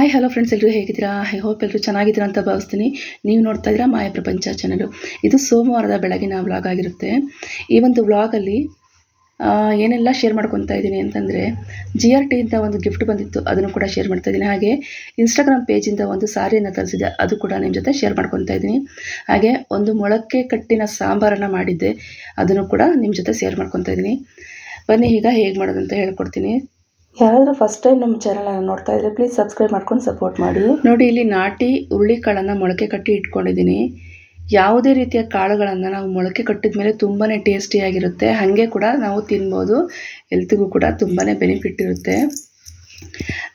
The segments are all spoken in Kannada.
ಹಾಯ್ ಹಲೋ ಫ್ರೆಂಡ್ಸ್ ಎಲ್ಲರೂ ಹೇಗಿದ್ದೀರಾ? ಐ ಹೋಪ್ ಎಲ್ಲರೂ ಚೆನ್ನಾಗಿದ್ದೀರಾ ಅಂತ ಭಾವಿಸ್ತೀನಿ. ನೀವು ನೋಡ್ತಾ ಇದ್ದೀರಾ ಮಾಯ ಪ್ರಪಂಚ ಚಾನಲು ಇದು ಸೋಮವಾರದ ಬೆಳಗಿನ ವ್ಲಾಗ್ ಆಗಿರುತ್ತೆ. ಈ ಒಂದು ವ್ಲಾಗಲ್ಲಿ ಏನೆಲ್ಲ ಶೇರ್ ಮಾಡ್ಕೊತಾ ಇದ್ದೀನಿ ಅಂತಂದರೆ ಜಿ ಆರ್ ಟಿಯಿಂದ ಒಂದು ಗಿಫ್ಟ್ ಬಂದಿತ್ತು. ಅದನ್ನು ಕೂಡ ಶೇರ್ ಮಾಡ್ತಾ ಇದ್ದೀನಿ. ಹಾಗೆ ಇನ್ಸ್ಟಾಗ್ರಾಮ್ ಪೇಜಿಂದ ಒಂದು ಸಾರಿಯನ್ನು ತರಿಸಿದೆ ಅದು ಕೂಡ ನಿಮ್ಮ ಜೊತೆ ಶೇರ್ ಮಾಡ್ಕೊತಾ ಇದ್ದೀನಿ. ಹಾಗೆ, ಒಂದು ಮೊಳಕೆ ಕಟ್ಟಿನ ಸಾಂಬಾರನ್ನು ಮಾಡಿದ್ದೆ. ಅದನ್ನು ಕೂಡ ನಿಮ್ಮ ಜೊತೆ ಶೇರ್ ಮಾಡ್ಕೊತಾ ಇದ್ದೀನಿ. ಬನ್ನಿ, ಈಗ ಹೇಗೆ ಮಾಡೋದಂತ ಹೇಳ್ಕೊಡ್ತೀನಿ. ಯಾರಾದರೂ ಫಸ್ಟ್ ಟೈಮ್ ನಮ್ಮ ಚಾನಲನ್ನು ನೋಡ್ತಾ ಇದ್ರೆ ಪ್ಲೀಸ್ ಸಬ್ಸ್ಕ್ರೈಬ್ ಮಾಡ್ಕೊಂಡು ಸಪೋರ್ಟ್ ಮಾಡಿ. ನೋಡಿ, ಇಲ್ಲಿ ನಾಟಿ ಹುರುಳಿಕಾಳನ್ನು ಮೊಳಕೆ ಕಟ್ಟಿ ಇಟ್ಕೊಂಡಿದ್ದೀನಿ. ಯಾವುದೇ ರೀತಿಯ ಕಾಳುಗಳನ್ನು ನಾವು ಮೊಳಕೆ ಕಟ್ಟಿದ ಮೇಲೆ ತುಂಬಾ ಟೇಸ್ಟಿಯಾಗಿರುತ್ತೆ ಹಾಗೆ ಕೂಡ ನಾವು ತಿನ್ಬೋದು. ಎಲ್ತಿಗೂ ಕೂಡ ತುಂಬಾ ಬೆನಿಫಿಟ್ ಇರುತ್ತೆ.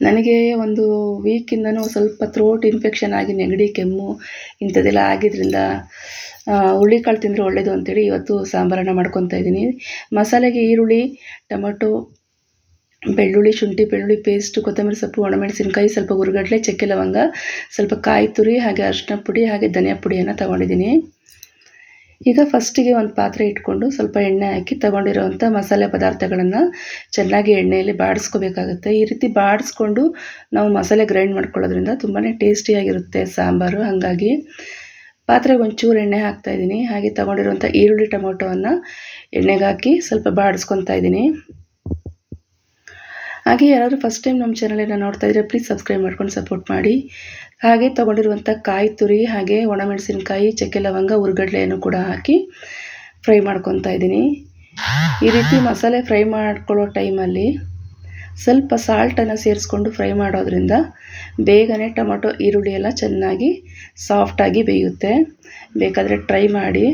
ನನಗೆ ಒಂದು ವೀಕಿಂದನೂ ಸ್ವಲ್ಪ ಥ್ರೋಟ್ ಇನ್ಫೆಕ್ಷನ್ ಆಗಿ, ನೆಗಡಿ, ಕೆಮ್ಮು ಇಂಥದ್ದೆಲ್ಲ ಆಗಿದ್ದರಿಂದ ಹುರುಳಿಕಾಳು ತಿಂದರೆ ಒಳ್ಳೆಯದು ಅಂತೇಳಿ ಇವತ್ತು ಸಾಂಬಾರನ್ನು ಮಾಡ್ಕೊತಾ ಇದ್ದೀನಿ. ಮಸಾಲೆಗೆ ಈರುಳ್ಳಿ, ಟೊಮೊಟೊ ಬೆಳ್ಳುಳ್ಳಿ, ಶುಂಠಿ, ಬೆಳ್ಳುಳ್ಳಿ ಪೇಸ್ಟ್ ಕೊತ್ತಂಬರಿ ಸೊಪ್ಪು, ಒಣಮೆಣಸಿನ್ಕಾಯಿ, ಸ್ವಲ್ಪ ಹುರ್ಗಡ್ಲೆ, ಚಕ್ಕೆ ಲವಂಗ, ಸ್ವಲ್ಪ ಕಾಯಿ ತುರಿ, ಹಾಗೆ ಅರಿಶಿನ ಪುಡಿ, ಹಾಗೆ ಧನಿಯಾ ಪುಡಿಯನ್ನು ತಗೊಂಡಿದ್ದೀನಿ. ಈಗ ಫಸ್ಟಿಗೆ ಒಂದು ಪಾತ್ರೆ ಇಟ್ಕೊಂಡು ಸ್ವಲ್ಪ ಎಣ್ಣೆ ಹಾಕಿ ತಗೊಂಡಿರೋವಂಥ ಮಸಾಲೆ ಪದಾರ್ಥಗಳನ್ನು ಚೆನ್ನಾಗಿ ಎಣ್ಣೆಯಲ್ಲಿ ಬಾಡಿಸ್ಕೋಬೇಕಾಗುತ್ತೆ. ಈ ರೀತಿ ಬಾಡಿಸ್ಕೊಂಡು ನಾವು ಮಸಾಲೆ ಗ್ರೈಂಡ್ ಮಾಡ್ಕೊಳ್ಳೋದ್ರಿಂದ ತುಂಬಾ ಟೇಸ್ಟಿಯಾಗಿರುತ್ತೆ ಸಾಂಬಾರು. ಹಾಗಾಗಿ ಪಾತ್ರೆಗೆ ಒಂಚೂರು ಎಣ್ಣೆ ಹಾಕ್ತಾಯಿದ್ದೀನಿ ಹಾಗೆ ತಗೊಂಡಿರುವಂಥ ಈರುಳ್ಳಿ ಟೊಮೊಟೊವನ್ನು ಎಣ್ಣೆಗೆ ಹಾಕಿ ಸ್ವಲ್ಪ ಬಾಡಿಸ್ಕೊತಾ ಇದ್ದೀನಿ. ಹಾಗೆ ಯಾರಾದರೂ ಫಸ್ಟ್ ಟೈಮ್ ನಮ್ಮ ಚಾನಲನ್ನು ನೋಡ್ತಾ ಇದ್ದರೆ ಪ್ಲೀಸ್ ಸಬ್ಸ್ಕ್ರೈಬ್ ಮಾಡ್ಕೊಂಡು ಸಪೋರ್ಟ್ ಮಾಡಿ. ಹಾಗೆ ತೊಗೊಂಡಿರುವಂಥ ಕಾಯಿ ತುರಿ ಹಾಗೆ ಒಣಮೆಣಸಿನಕಾಯಿ, ಚಕ್ಕೆ ಲವಂಗ, ಉರ್ಗಡ್ಲೆಯನ್ನು ಕೂಡ ಹಾಕಿ ಫ್ರೈ ಮಾಡ್ಕೊತಾ ಇದ್ದೀನಿ. ಈ ರೀತಿ ಮಸಾಲೆ ಫ್ರೈ ಮಾಡ್ಕೊಳ್ಳೋ ಟೈಮಲ್ಲಿ ಸ್ವಲ್ಪ ಸಾಲ್ಟನ್ನು ಸೇರಿಸ್ಕೊಂಡು ಫ್ರೈ ಮಾಡೋದ್ರಿಂದ ಬೇಗನೆ ಟೊಮೊಟೊ, ಈರುಳ್ಳಿ ಎಲ್ಲ ಚೆನ್ನಾಗಿ ಸಾಫ್ಟಾಗಿ ಬೇಯುತ್ತೆ. ಬೇಕಾದರೆ ಟ್ರೈ ಮಾಡಿ.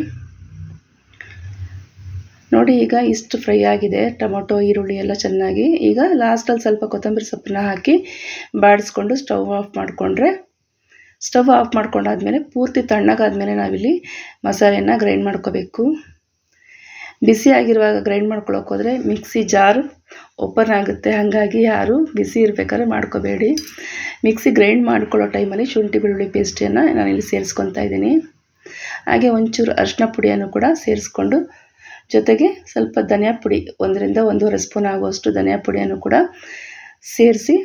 ನೋಡಿ ಈಗ ಇಷ್ಟು ಫ್ರೈ ಆಗಿದೆ. ಟೊಮೊಟೊ, ಈರುಳ್ಳಿ ಎಲ್ಲ ಚೆನ್ನಾಗಿ. ಈಗ ಲಾಸ್ಟಲ್ಲಿ ಸ್ವಲ್ಪ ಕೊತ್ತಂಬರಿ ಸೊಪ್ಪನ್ನ ಹಾಕಿ ಬಾಡಿಸ್ಕೊಂಡು ಸ್ಟವ್ ಆಫ್ ಮಾಡಿಕೊಂಡ್ರೆ ಸ್ಟವ್ ಆಫ್ ಮಾಡ್ಕೊಂಡಾದ್ಮೇಲೆ ಪೂರ್ತಿ ತಣ್ಣಗಾದ್ಮೇಲೆ ನಾವಿಲ್ಲಿ ಮಸಾಲೆಯನ್ನು ಗ್ರೈಂಡ್ ಮಾಡ್ಕೋಬೇಕು. ಬಿಸಿ ಆಗಿರುವಾಗ ಗ್ರೈಂಡ್ ಮಾಡ್ಕೊಳಕ್ಕೆ ಹೋದರೆ ಮಿಕ್ಸಿ ಜಾರ್ ಓಪನ್ ಆಗುತ್ತೆ. ಹಾಗಾಗಿ ಯಾರು ಬಿಸಿ ಇರಬೇಕಾದ್ರೆ ಮಾಡ್ಕೋಬೇಡಿ. ಮಿಕ್ಸಿ ಗ್ರೈಂಡ್ ಮಾಡ್ಕೊಳ್ಳೋ ಟೈಮಲ್ಲಿ ಶುಂಠಿ, ಬೆಳ್ಳುಳ್ಳಿ ಪೇಸ್ಟನ್ನು ನಾನಿಲ್ಲಿ ಸೇರಿಸ್ಕೊತಾ ಇದ್ದೀನಿ. ಹಾಗೆ ಒಂಚೂರು ಅರಿಶಿನ ಪುಡಿಯನ್ನು ಕೂಡ ಸೇರಿಸ್ಕೊಂಡು ಜೊತೆಗೆ ಸ್ವಲ್ಪ ಧನಿಯಾ ಪುಡಿ, ಒಂದರಿಂದ ಒಂದೂವರೆ ಸ್ಪೂನ್ ಆಗುವಷ್ಟು ಧನಿಯಾ ಪುಡಿಯನ್ನು ಕೂಡ ಸೇರಿಸಿ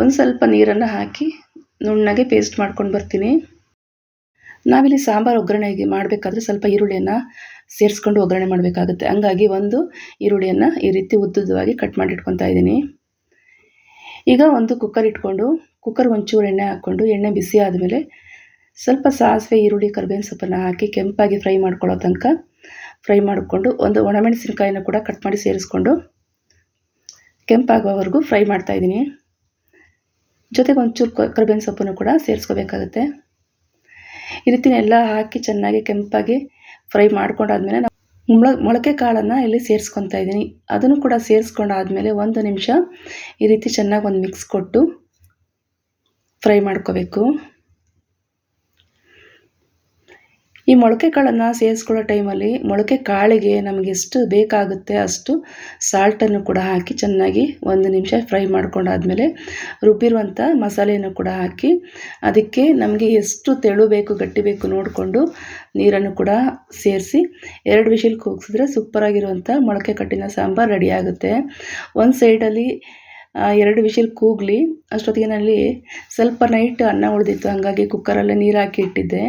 ಒಂದು ಸ್ವಲ್ಪ ನೀರನ್ನು ಹಾಕಿ ನುಣ್ಣಗೆ ಪೇಸ್ಟ್ ಮಾಡ್ಕೊಂಡು ಬರ್ತೀನಿ. ನಾವಿಲ್ಲಿ ಸಾಂಬಾರು ಒಗ್ಗರಣೆಗೆ ಮಾಡಬೇಕಾದ್ರೆ ಸ್ವಲ್ಪ ಈರುಳ್ಳಿಯನ್ನು ಸೇರಿಸ್ಕೊಂಡು ಒಗ್ಗರಣೆ ಮಾಡಬೇಕಾಗುತ್ತೆ. ಹಂಗಾಗಿ ಒಂದು ಈರುಳ್ಳಿಯನ್ನು ಈ ರೀತಿ ಉದ್ದುದ್ದವಾಗಿ ಕಟ್ ಮಾಡಿ ಇಟ್ಕೊತಾ ಇದ್ದೀನಿ. ಈಗ ಒಂದು ಕುಕ್ಕರ್ ಇಟ್ಕೊಂಡು ಕುಕ್ಕರ್ ಒಂಚೂರು ಎಣ್ಣೆ ಹಾಕ್ಕೊಂಡು, ಎಣ್ಣೆ ಬಿಸಿ ಆದಮೇಲೆ ಸ್ವಲ್ಪ ಸಾಸಿವೆ, ಈರುಳ್ಳಿ, ಕರ್ಬೇವಿನ ಸೊಪ್ಪನ್ನು ಹಾಕಿ ಕೆಂಪಾಗಿ ಫ್ರೈ ಮಾಡ್ಕೊಳ್ಳೋ ತನಕ ಫ್ರೈ ಮಾಡಿಕೊಂಡು ಒಂದು ಒಣಮೆಣಸಿನಕಾಯಿನ ಕೂಡ ಕಟ್ ಮಾಡಿ ಸೇರಿಸ್ಕೊಂಡು ಕೆಂಪಾಗುವವರೆಗೂ ಫ್ರೈ ಮಾಡ್ತಾಯಿದ್ದೀನಿ ಜೊತೆಗೆ ಒಂಚೂರು ಕರಿಬೇವಿನ ಸೊಪ್ಪನ್ನು ಕೂಡ ಸೇರಿಸ್ಕೋಬೇಕಾಗುತ್ತೆ. ಈ ರೀತಿ ಎಲ್ಲ ಹಾಕಿ ಚೆನ್ನಾಗಿ ಕೆಂಪಾಗಿ ಫ್ರೈ ಮಾಡ್ಕೊಂಡಾದ್ಮೇಲೆ ನಾವು ಮೊಳ ಮೊಳಕೆ ಕಾಳನ್ನು ಇಲ್ಲಿ ಸೇರಿಸ್ಕೊತಾ ಇದ್ದೀನಿ. ಅದನ್ನು ಕೂಡ ಸೇರಿಸ್ಕೊಂಡಾದ್ಮೇಲೆ ಒಂದು ನಿಮಿಷ ಈ ರೀತಿ ಚೆನ್ನಾಗಿ ಒಂದು ಮಿಕ್ಸ್ ಕೊಟ್ಟು ಫ್ರೈ ಮಾಡ್ಕೋಬೇಕು. ಈ ಮೊಳಕೆ ಕಾಳನ್ನು ಸೇರಿಸ್ಕೊಳ್ಳೋ ಟೈಮಲ್ಲಿ ಮೊಳಕೆ ಕಾಳಿಗೆ ನಮಗೆ ಎಷ್ಟು ಬೇಕಾಗುತ್ತೆ ಅಷ್ಟು ಸಾಲ್ಟನ್ನು ಕೂಡ ಹಾಕಿ ಚೆನ್ನಾಗಿ ಒಂದು ನಿಮಿಷ ಫ್ರೈ ಮಾಡ್ಕೊಂಡಾದಮೇಲೆ ರುಬ್ಬಿರುವಂಥ ಮಸಾಲೆಯನ್ನು ಕೂಡ ಹಾಕಿ ಅದಕ್ಕೆ ನಮಗೆ ಎಷ್ಟು ತೆಳು ಬೇಕು, ಗಟ್ಟಿ ಬೇಕು ನೋಡಿಕೊಂಡು ನೀರನ್ನು ಕೂಡ ಸೇರಿಸಿ ಎರಡು ವಿಷಲ್ ಕೂಗಿಸಿದ್ರೆ ಸೂಪರಾಗಿರುವಂಥ ಮೊಳಕೆ ಕಟ್ಟಿನ ಸಾಂಬಾರು ರೆಡಿ ಆಗುತ್ತೆ. ಒಂದು ಸೈಡಲ್ಲಿ ಎರಡು ವಿಷಲ್ ಕೂಗಲಿ, ಅಷ್ಟೊತ್ತಿಗೆ ನಲ್ಲಿ ಸ್ವಲ್ಪ ನೈಟ್ ಅನ್ನ ಉಳಿದಿತ್ತು, ಹಾಗಾಗಿ ಕುಕ್ಕರಲ್ಲೇ ನೀರು ಹಾಕಿ ಇಟ್ಟಿದ್ದೆ.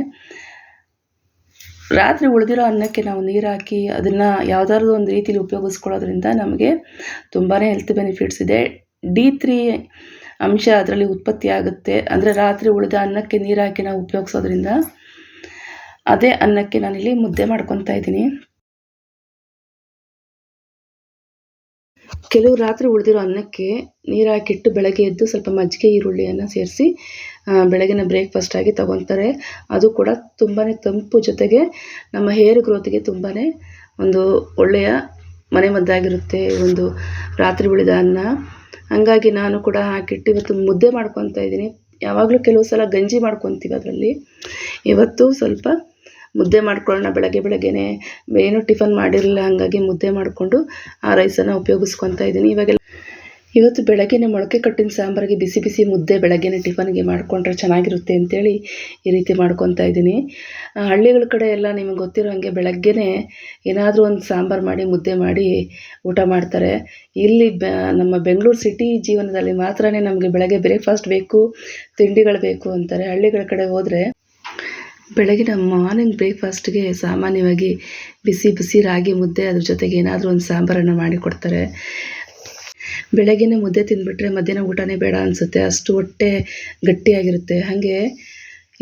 ರಾತ್ರಿ ಉಳಿದಿರೋ ಅನ್ನಕ್ಕೆ ನಾವು ನೀರು ಹಾಕಿ ಅದನ್ನು ಯಾವುದಾದ್ರು ಒಂದು ರೀತಿಲಿ ಉಪಯೋಗಿಸ್ಕೊಳ್ಳೋದ್ರಿಂದ ನಮಗೆ ತುಂಬಾ ಹೆಲ್ತ್ ಬೆನಿಫಿಟ್ಸ್ ಇದೆ. ಡಿ ತ್ರೀ ಅಂಶ ಅದರಲ್ಲಿ ಉತ್ಪತ್ತಿ ಆಗುತ್ತೆ. ಅಂದರೆ ರಾತ್ರಿ ಉಳಿದ ಅನ್ನಕ್ಕೆ ನೀರು ಹಾಕಿ ನಾವು ಉಪಯೋಗಿಸೋದ್ರಿಂದ ಅದೇ ಅನ್ನಕ್ಕೆ ನಾನಿಲ್ಲಿ ಮುದ್ದೆ ಮಾಡ್ಕೊತಾ ಇದ್ದೀನಿ. ಕೆಲವು ರಾತ್ರಿ ಉಳಿದಿರೋ ಅನ್ನಕ್ಕೆ ನೀರು ಹಾಕಿಟ್ಟು ಬೆಳಗ್ಗೆ ಎದ್ದು ಸ್ವಲ್ಪ ಮಜ್ಜಿಗೆ ಈರುಳ್ಳಿಯನ್ನು ಸೇರಿಸಿ ಬೆಳಗಿನ ಬ್ರೇಕ್ಫಾಸ್ಟಾಗಿ ತಗೊತಾರೆ ಅದು ಕೂಡ ತುಂಬಾ ತಂಪು ಜೊತೆಗೆ ನಮ್ಮ ಹೇರ್ ಗ್ರೋತ್ಗೆ ತುಂಬಾ ಒಂದು ಒಳ್ಳೆಯ ಮನೆಮದ್ದಾಗಿರುತ್ತೆ ಒಂದು ರಾತ್ರಿ ಉಳಿದ ಅನ್ನ. ಹಂಗಾಗಿ ನಾನು ಕೂಡ ಹಾಕಿಟ್ಟು ಇವತ್ತು ಮುದ್ದೆ ಮಾಡ್ಕೊತಾ ಇದ್ದೀನಿ. ಯಾವಾಗಲೂ ಕೆಲವು ಸಲ ಗಂಜಿ ಮಾಡ್ಕೊತೀವಿ ಅದರಲ್ಲಿ. ಇವತ್ತು ಸ್ವಲ್ಪ ಮುದ್ದೆ ಮಾಡ್ಕೊಳ್ಳೋಣ. ಬೆಳಗ್ಗೆ ಬೆಳಗ್ಗೆನೆ ಏನು ಟಿಫನ್ ಮಾಡಿರಲಿಲ್ಲ, ಹಾಗಾಗಿ ಮುದ್ದೆ ಮಾಡಿಕೊಂಡು ಆ ರೈಸನ್ನು ಉಪಯೋಗಿಸ್ಕೊತಾ ಇದ್ದೀನಿ. ಇವಾಗೆಲ್ಲ ಇವತ್ತು ಬೆಳಗ್ಗೆನೆ ಮೊಳಕೆ ಕಟ್ಟಿನ ಸಾಂಬಾರಿಗೆ ಬಿಸಿ ಬಿಸಿ ಮುದ್ದೆ ಬೆಳಗ್ಗೆನೆ ಟಿಫನ್ಗೆ ಮಾಡಿಕೊಂಡ್ರೆ ಚೆನ್ನಾಗಿರುತ್ತೆ ಅಂತೇಳಿ ಈ ರೀತಿ ಮಾಡ್ಕೊತಾ ಇದ್ದೀನಿ. ಹಳ್ಳಿಗಳ ಕಡೆ ಎಲ್ಲ ನಿಮಗೆ ಗೊತ್ತಿರೋ ಹಾಗೆ ಬೆಳಗ್ಗೆನೆ ಏನಾದರೂ ಒಂದು ಸಾಂಬಾರು ಮಾಡಿ, ಮುದ್ದೆ ಮಾಡಿ ಊಟ ಮಾಡ್ತಾರೆ. ಇಲ್ಲಿ ನಮ್ಮ ಬೆಂಗಳೂರು ಸಿಟಿ ಜೀವನದಲ್ಲಿ ಮಾತ್ರನೇ ನಮಗೆ ಬೆಳಗ್ಗೆ ಬ್ರೇಕ್ಫಾಸ್ಟ್ ಬೇಕು, ತಿಂಡಿಗಳು ಬೇಕು ಅಂತಾರೆ. ಹಳ್ಳಿಗಳ ಕಡೆ ಹೋದರೆ ಬೆಳಗಿನ ಮಾರ್ನಿಂಗ್ ಬ್ರೇಕ್ಫಾಸ್ಟ್ಗೆ ಸಾಮಾನ್ಯವಾಗಿ ಬಿಸಿ ಬಿಸಿ ರಾಗಿ ಮುದ್ದೆ ಅದ್ರ ಜೊತೆಗೆ ಏನಾದರೂ ಒಂದು ಸಾಂಬಾರನ್ನು ಮಾಡಿಕೊಡ್ತಾರೆ ಬೆಳಗ್ಗೆನೇ ಮುದ್ದೆ ತಿಂದುಬಿಟ್ರೆ ಮಧ್ಯಾಹ್ನ ಊಟನೇ ಬೇಡ ಅನಿಸುತ್ತೆ. ಅಷ್ಟು ಹೊಟ್ಟೆ ಗಟ್ಟಿಯಾಗಿರುತ್ತೆ. ಹಾಗೆ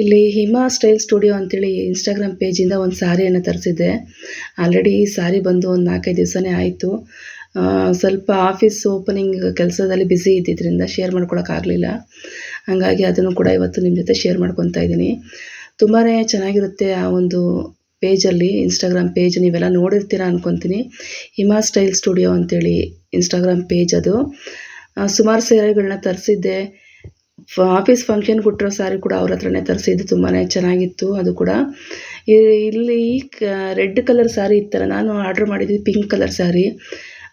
ಇಲ್ಲಿ ಹಿಮಾ ಸ್ಟೈಲ್ ಸ್ಟುಡಿಯೋ ಅಂತೇಳಿ ಇನ್ಸ್ಟಾಗ್ರಾಮ್ ಪೇಜಿಂದ ಒಂದು ಸಾರಿಯನ್ನು ತರಿಸಿದ್ದೆ. ಆಲ್ರೆಡಿ ಈ ಸಾರಿ ಬಂದು ಒಂದು ನಾಲ್ಕೈದು ದಿವಸನೇ ಆಯಿತು. ಸ್ವಲ್ಪ ಆಫೀಸ್ ಓಪನಿಂಗ್ ಕೆಲಸದಲ್ಲಿ ಬ್ಯುಸಿ ಇದ್ದಿದ್ದರಿಂದ ಶೇರ್ ಮಾಡ್ಕೊಳೋಕ್ಕಾಗಲಿಲ್ಲ ಹಾಗಾಗಿ ಅದನ್ನು ಕೂಡ ಇವತ್ತು ನಿಮ್ಮ ಜೊತೆ ಶೇರ್ ಮಾಡ್ಕೊತಾ ಇದ್ದೀನಿ. ತುಂಬಾ ಚೆನ್ನಾಗಿರುತ್ತೆ ಆ ಒಂದು ಪೇಜಲ್ಲಿ ಇನ್ಸ್ಟಾಗ್ರಾಮ್ ಪೇಜ್ ನೀವೆಲ್ಲ ನೋಡಿರ್ತೀರ ಅಂದ್ಕೊತೀನಿ ಹಿಮಾ ಸ್ಟೈಲ್ ಸ್ಟುಡಿಯೋ ಅಂತೇಳಿ ಇನ್ಸ್ಟಾಗ್ರಾಮ್ ಪೇಜ್ ಅದು. ಸುಮಾರು ಸೀರೆಗಳನ್ನ ತರಿಸಿದ್ದೆ. ಆಫೀಸ್ ಫಂಕ್ಷನ್ ಕೊಟ್ಟಿರೋ ಸ್ಯಾರಿ ಕೂಡ ಅವ್ರ ಹತ್ರನೇ ತರಿಸಿದ್ದು ತುಂಬಾ ಚೆನ್ನಾಗಿತ್ತು ಅದು ಕೂಡ. ಇಲ್ಲಿ ರೆಡ್ ಕಲರ್ ಸ್ಯಾರಿ ಇತ್ತಲ್ಲ, ನಾನು ಆರ್ಡ್ರ್ ಮಾಡಿದ್ದು ಪಿಂಕ್ ಕಲರ್ ಸ್ಯಾರಿ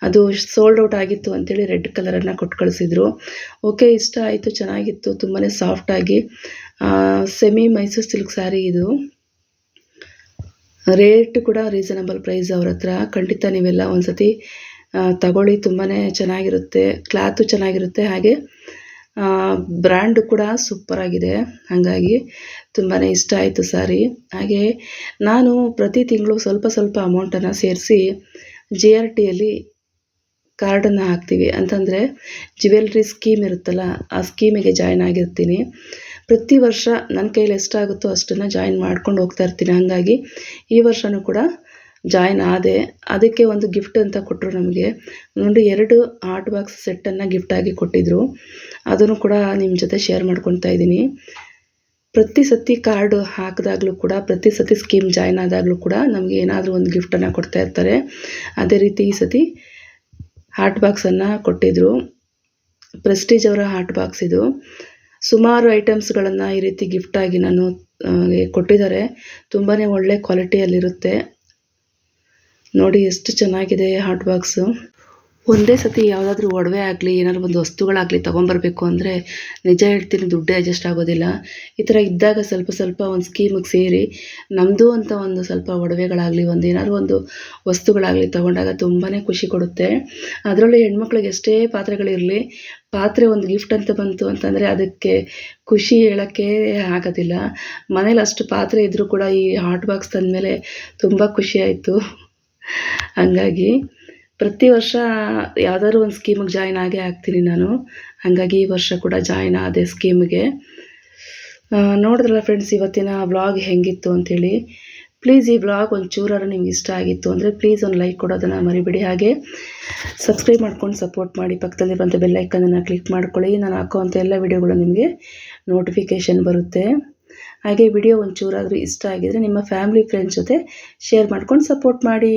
ಅದು ಸೋಲ್ಡ್ ಔಟ್ ಆಗಿತ್ತು ಅಂತೇಳಿ ರೆಡ್ ಕಲರನ್ನು ಕೊಟ್ಟು ಕಳಿಸಿದ್ರು. ಓಕೆ ಇಷ್ಟ ಆಯಿತು, ಚೆನ್ನಾಗಿತ್ತು ತುಂಬಾ ಸಾಫ್ಟಾಗಿ ಸೆಮಿ ಮೈಸೂರು ಸಿಲ್ಕ್ ಸ್ಯಾರಿ ಇದು. ರೇಟ್ ಕೂಡ ರೀಸನಬಲ್ ಪ್ರೈಸ್ ಅವ್ರ ಹತ್ರ. ಖಂಡಿತ ನೀವೆಲ್ಲ ಒಂದು ಸತಿ ತಗೊಳ್ಳಿ. ತುಂಬಾ ಚೆನ್ನಾಗಿರುತ್ತೆ. ಕ್ಲಾತು ಚೆನ್ನಾಗಿರುತ್ತೆ. ಹಾಗೆ ಬ್ರ್ಯಾಂಡು ಕೂಡ ಸೂಪರಾಗಿದೆ ಹಾಗಾಗಿ ತುಂಬಾ ಇಷ್ಟ ಆಯಿತು ಸಾರಿ ಹಾಗೆ, ನಾನು ಪ್ರತಿ ತಿಂಗಳು ಸ್ವಲ್ಪ ಸ್ವಲ್ಪ ಅಮೌಂಟನ್ನು ಸೇರಿಸಿ ಜಿ ಆರ್ ಟಿಯಲ್ಲಿ ಕಾರ್ಡನ್ನು ಹಾಕ್ತೀವಿ. ಅಂತಂದರೆ ಜ್ಯುವೆಲ್ರಿ ಸ್ಕೀಮ್ ಇರುತ್ತಲ್ಲ, ಆ ಸ್ಕೀಮಿಗೆ ಜಾಯ್ನ್ ಆಗಿರ್ತೀನಿ. ಪ್ರತಿ ವರ್ಷ ನನ್ನ ಕೈಲಿ ಎಷ್ಟಾಗುತ್ತೋ ಅಷ್ಟನ್ನು ಜಾಯಿನ್ ಮಾಡ್ಕೊಂಡು ಹೋಗ್ತಾ ಇರ್ತೀನಿ. ಹಾಗಾಗಿ ಈ ವರ್ಷವೂ ಕೂಡ ಜಾಯಿನ್ ಆದೆ. ಅದಕ್ಕೆ ಒಂದು ಗಿಫ್ಟ್ ಅಂತ ಕೊಟ್ಟರು ನಮಗೆ. ಒಂದು ಎರಡು ಆರ್ಟ್ ಬಾಕ್ಸ್ ಸೆಟ್ಟನ್ನು ಗಿಫ್ಟಾಗಿ ಕೊಟ್ಟಿದ್ದರು ಅದನ್ನು ಕೂಡ ನಿಮ್ಮ ಜೊತೆ ಶೇರ್ ಮಾಡ್ಕೊತಾ ಇದ್ದೀನಿ. ಪ್ರತಿ ಸತಿ ಕಾರ್ಡು ಹಾಕಿದಾಗಲೂ ಕೂಡ, ಪ್ರತಿ ಸತಿ ಸ್ಕೀಮ್ ಜಾಯ್ನ್ ಆದಾಗಲೂ ಕೂಡ ನಮಗೆ ಏನಾದರೂ ಒಂದು ಗಿಫ್ಟನ್ನು ಕೊಡ್ತಾ ಇರ್ತಾರೆ. ಅದೇ ರೀತಿ ಈ ಸತಿ ಹಾಟ್ ಬಾಕ್ಸನ್ನು ಕೊಟ್ಟಿದ್ದರು ಪ್ರೆಸ್ಟೀಜ್ ಅವರ ಹಾಟ್ ಬಾಕ್ಸ್ ಇದು. ಸುಮಾರು ಐಟಮ್ಸ್ಗಳನ್ನು ಈ ರೀತಿ ಗಿಫ್ಟಾಗಿ ನಾನು ಕೊಟ್ಟಿದ್ದಾರೆ. ತುಂಬಾ ಒಳ್ಳೆ ಕ್ವಾಲಿಟಿಯಲ್ಲಿರುತ್ತೆ ನೋಡಿ ಎಷ್ಟು ಚೆನ್ನಾಗಿದೆ ಹಾಟ್ ಬಾಕ್ಸು ಒಂದೇ ಸತಿ ಯಾವುದಾದ್ರೂ ಒಡವೆ ಆಗಲಿ, ಏನಾದ್ರು ಒಂದು ವಸ್ತುಗಳಾಗಲಿ ತೊಗೊಂಬರ್ಬೇಕು ಅಂದರೆ ನಿಜ ಹೇಳ್ತೀನಿ ದುಡ್ಡೇ ಅಡ್ಜಸ್ಟ್ ಆಗೋದಿಲ್ಲ. ಈ ಥರ ಇದ್ದಾಗ ಸ್ವಲ್ಪ ಸ್ವಲ್ಪ ಒಂದು ಸ್ಕೀಮಿಗೆ ಸೇರಿ ನಮ್ಮದು ಅಂತ ಒಂದು ಸ್ವಲ್ಪ ಒಡವೆಗಳಾಗಲಿ, ಒಂದು ಏನಾದ್ರು ಒಂದು ವಸ್ತುಗಳಾಗಲಿ ತೊಗೊಂಡಾಗ ತುಂಬಾ ಖುಷಿ ಕೊಡುತ್ತೆ. ಅದರಲ್ಲೂ ಹೆಣ್ಮಕ್ಳಿಗೆ ಎಷ್ಟೇ ಪಾತ್ರೆಗಳಿರಲಿ ಪಾತ್ರೆ ಒಂದು ಗಿಫ್ಟ್ ಅಂತ ಬಂತು ಅಂತಂದರೆ ಅದಕ್ಕೆ ಖುಷಿ ಹೇಳೋಕ್ಕೆ ಆಗೋದಿಲ್ಲ. ಮನೇಲಿ ಅಷ್ಟು ಪಾತ್ರೆ ಇದ್ದರೂ ಕೂಡ ಈ ಹಾಟ್ ಬಾಕ್ಸ್ ತಂದಮೇಲೆ ತುಂಬ ಖುಷಿ ಆಯಿತು. ಹಂಗಾಗಿ ಪ್ರತಿ ವರ್ಷ ಯಾವ್ದಾದ್ರು ಒಂದು ಸ್ಕೀಮಿಗೆ ಜಾಯ್ನ್ ಆಗೇ ಆಗ್ತೀನಿ ನಾನು. ಹಾಗಾಗಿ ಈ ವರ್ಷ ಕೂಡ ಜಾಯ್ನ್ ಆದೆ ಸ್ಕೀಮ್ಗೆ ನೋಡಿದ್ರಲ್ಲ ಫ್ರೆಂಡ್ಸ್ ಇವತ್ತಿನ ವ್ಲಾಗ್ ಹೆಂಗಿತ್ತು ಅಂಥೇಳಿ ಪ್ಲೀಸ್ ಈ ವ್ಲಾಗ್ ಒಂದು ಚೂರಾರು ನಿಮ್ಗೆ ಇಷ್ಟ ಆಗಿತ್ತು ಅಂದರೆ ಪ್ಲೀಸ್ ಒಂದು ಲೈಕ್ ಕೊಡೋದನ್ನು ಮರಿಬೇಡಿ. ಹಾಗೆ ಸಬ್ಸ್ಕ್ರೈಬ್ ಮಾಡ್ಕೊಂಡು ಸಪೋರ್ಟ್ ಮಾಡಿ. ಪಕ್ಕದಲ್ಲಿ ಬಂದ ಬೆಲ್ಲೈಕನನ್ನು ಕ್ಲಿಕ್ ಮಾಡ್ಕೊಳ್ಳಿ. ನಾನು ಹಾಕೋವಂಥ ಎಲ್ಲ ವಿಡಿಯೋಗಳು ನಿಮಗೆ ನೋಟಿಫಿಕೇಷನ್ ಬರುತ್ತೆ. ಹಾಗೆ ವಿಡಿಯೋ ಒಂದು ಚೂರಾದರೂ ಇಷ್ಟ ಆಗಿದರೆ ನಿಮ್ಮ ಫ್ಯಾಮಿಲಿ ಫ್ರೆಂಡ್ಸ್ ಜೊತೆ ಶೇರ್ ಮಾಡ್ಕೊಂಡು ಸಪೋರ್ಟ್ ಮಾಡಿ.